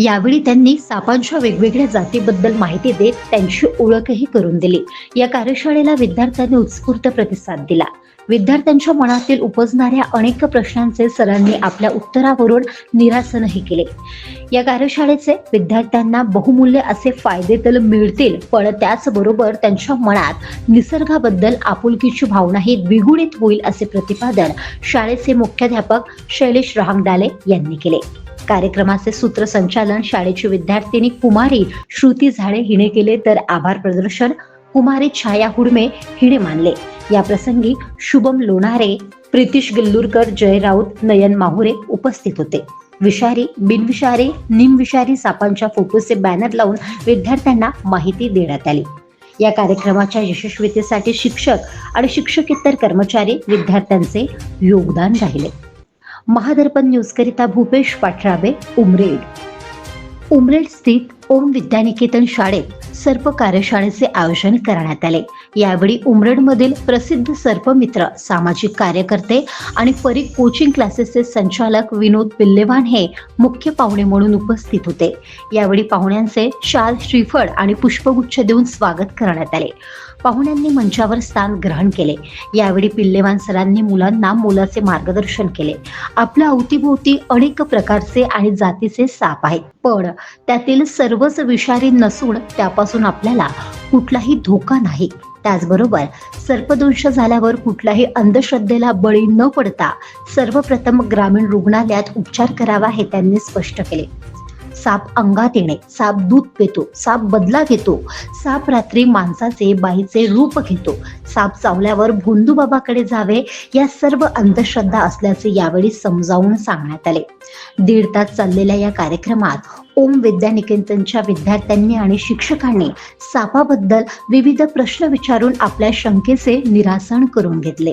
यावेळी त्यांनी सापांच्या वेगवेगळ्या जातीबद्दल माहिती देत त्यांची ओळखही करून दिली. या कार्यशाळेला विद्यार्थ्यांनी उत्स्फूर्त प्रतिसाद दिला. विद्यार्थ्यांच्या मनातील उपजणाऱ्या अनेक प्रश्नांचे सरांनी आपल्या उत्तरावरून निरासनही केले. या कार्यशाळेचे विद्यार्थ्यांना बहुमूल्य असे फायदे तर मिळतील पण त्याचबरोबर त्यांच्या मनात निसर्गाबद्दल आपुलकीची भावनाही द्विगुणित होईल असे प्रतिपादन शाळेचे मुख्याध्यापक शैलेश रहांगडाले यांनी केले. कार्यक्रमाचे सूत्रसंचालन शाळेची विद्यार्थिनी कुमारी श्रुती झाडे हिने केले तर आभार प्रदर्शन कुमारी छाया हुडमे हिने मानले. या प्रसंगी शुभम लोणारे प्रितिश गिल्लुरकर जय राऊत नयन माहुरे उपस्थित होते. विषारी बिनविषारी निमविषारी सापांच्या फोटोचे बॅनर लावून विद्यार्थ्यांना माहिती देण्यात आली. या कार्यक्रमाच्या यशस्वीतेसाठी शिक्षक आणि शिक्षकेतर कर्मचारी विद्यार्थ्यांचे योगदान राहिले. महादर्पण न्यूजकरिता भूपेश पाठराबे उमरेड. उमरेड स्थित ओम विद्यानिकेतन शाळेत सर्प कार्यशाळेचे आयोजन करण्यात आले. यावेळी उमरेडमधील प्रसिद्ध सर्पमित्र सामाजिक कार्यकर्ते आणि परी कोचिंग क्लासेसचे संचालक विनोद पिल्लेवान हे मुख्य पाहुणे म्हणून उपस्थित होते. यावेळी पाहुण्यांचे शाल श्रीफळ आणि पुष्पगुच्छ देऊन स्वागत करण्यात आले. पाहुण्यांनी मंचावर स्थान ग्रहण केले. यावेळी पिल्लेवान सरांनी मुलांना मोलाचे मार्गदर्शन केले. आपल्या अवतीभोवती अनेक प्रकारचे आणि जातीचे साप आहेत. पण त्यातील सर्वच विषारी नसून त्यापासून आपल्याला कुठलाही धोका नाही. त्याचबरोबर सर्पदंश झाल्यावर कुठल्याही अंधश्रद्धेला बळी न पडता सर्वप्रथम ग्रामीण रुग्णालयात उपचार करावा हे त्यांनी स्पष्ट केले. साप अंगात येणे साप दूध पितो साप बदला घेतो साप रात्री माणसाचे बाईचे रूप घेतो. साप चावल्यावर भोंदूबाबाकडे जावे या सर्व अंधश्रद्धा असल्याचे यावेळी समजावून सांगण्यात आले. दीड तास चाललेल्या या कार्यक्रमात ओम विद्यानिकेतनच्या विद्यार्थ्यांनी आणि शिक्षकांनी सापाबद्दल विविध प्रश्न विचारून आपल्या शंकेचे निरासन करून घेतले.